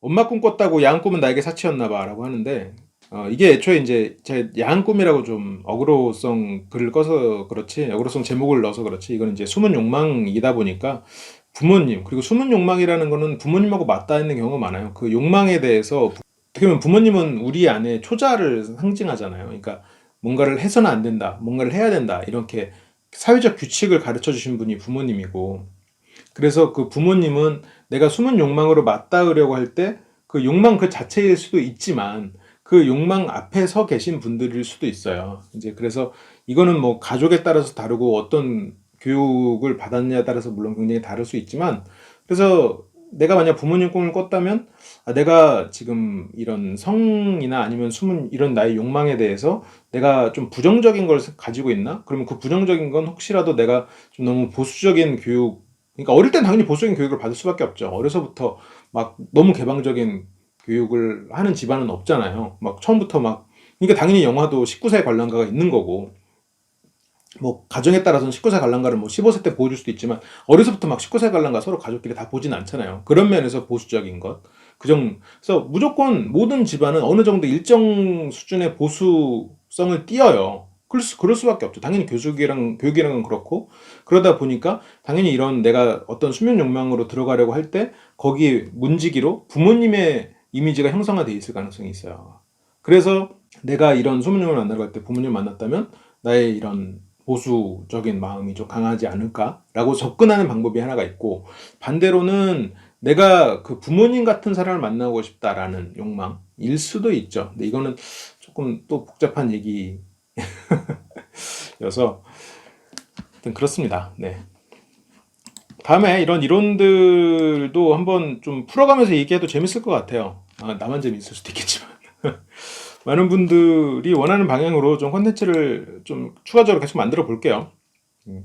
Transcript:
엄마 꿈 꿨다고 야한 꿈은 나에게 사치였나 봐라고 하는데 어, 이게 애초에 이제 제 야한 꿈이라고 좀 어그로성 글을 꺼서 그렇지 어그로성 제목을 넣어서 그렇지 이건 이제 숨은 욕망이다 보니까 부모님 그리고 숨은 욕망이라는 거는 부모님하고 맞닿아 있는 경우가 많아요. 그 욕망에 대해서 부- 어떻게 보면 부모님은 우리 안에 초자를 상징하잖아요. 그러니까 뭔가를 해서는 안 된다, 뭔가를 해야 된다 이렇게 사회적 규칙을 가르쳐 주신 분이 부모님이고 그래서 그 부모님은 내가 숨은 욕망으로 맞닿으려고 할 때 그 욕망 그 자체일 수도 있지만 그 욕망 앞에 서 계신 분들일 수도 있어요. 이제 그래서 이거는 뭐 가족에 따라서 다르고 어떤 교육을 받았냐에 따라서 물론 굉장히 다를 수 있지만 그래서 내가 만약 부모님 꿈을 꿨다면 아, 내가 지금 이런 성이나 아니면 숨은 이런 나의 욕망에 대해서 내가 좀 부정적인 걸 가지고 있나? 그러면 그 부정적인 건 혹시라도 내가 좀 너무 보수적인 교육 그러니까 어릴 땐 당연히 보수적인 교육을 받을 수밖에 없죠. 어려서부터 막 너무 개방적인 교육을 하는 집안은 없잖아요. 막 처음부터 막 그러니까 당연히 영화도 19세 관람가가 있는 거고 뭐 가정에 따라서는 19세 관람가를 뭐 15세 때 보여줄 수도 있지만 어려서부터 막 19세 관람가 서로 가족끼리 다 보진 않잖아요. 그런 면에서 보수적인 것. 그정 그래서 무조건 모든 집안은 어느 정도 일정 수준의 보수성을 띄어요. 그럴, 수, 그럴 수밖에 없죠. 당연히 교육이랑 교육이랑은 그렇고 그러다 보니까 당연히 이런 내가 어떤 수면 욕망으로 들어가려고 할 때 거기 문지기로 부모님의 이미지가 형성화돼 있을 가능성이 있어요. 그래서 내가 이런 수면 욕망을 만나러 갈때 부모님을 만났다면 나의 이런 보수적인 마음이 좀 강하지 않을까라고 접근하는 방법이 하나가 있고 반대로는 내가 그 부모님 같은 사람을 만나고 싶다라는 욕망일 수도 있죠. 근데 이거는 조금 또 복잡한 얘기 하여튼 그렇습니다. 네. 다음에 이런 이론들도 한번 좀 풀어가면서 얘기해도 재밌을 것 같아요. 아, 나만 재밌을 수도 있겠지만. 많은 분들이 원하는 방향으로 좀 콘텐츠를 좀 추가적으로 계속 만들어 볼게요. 음.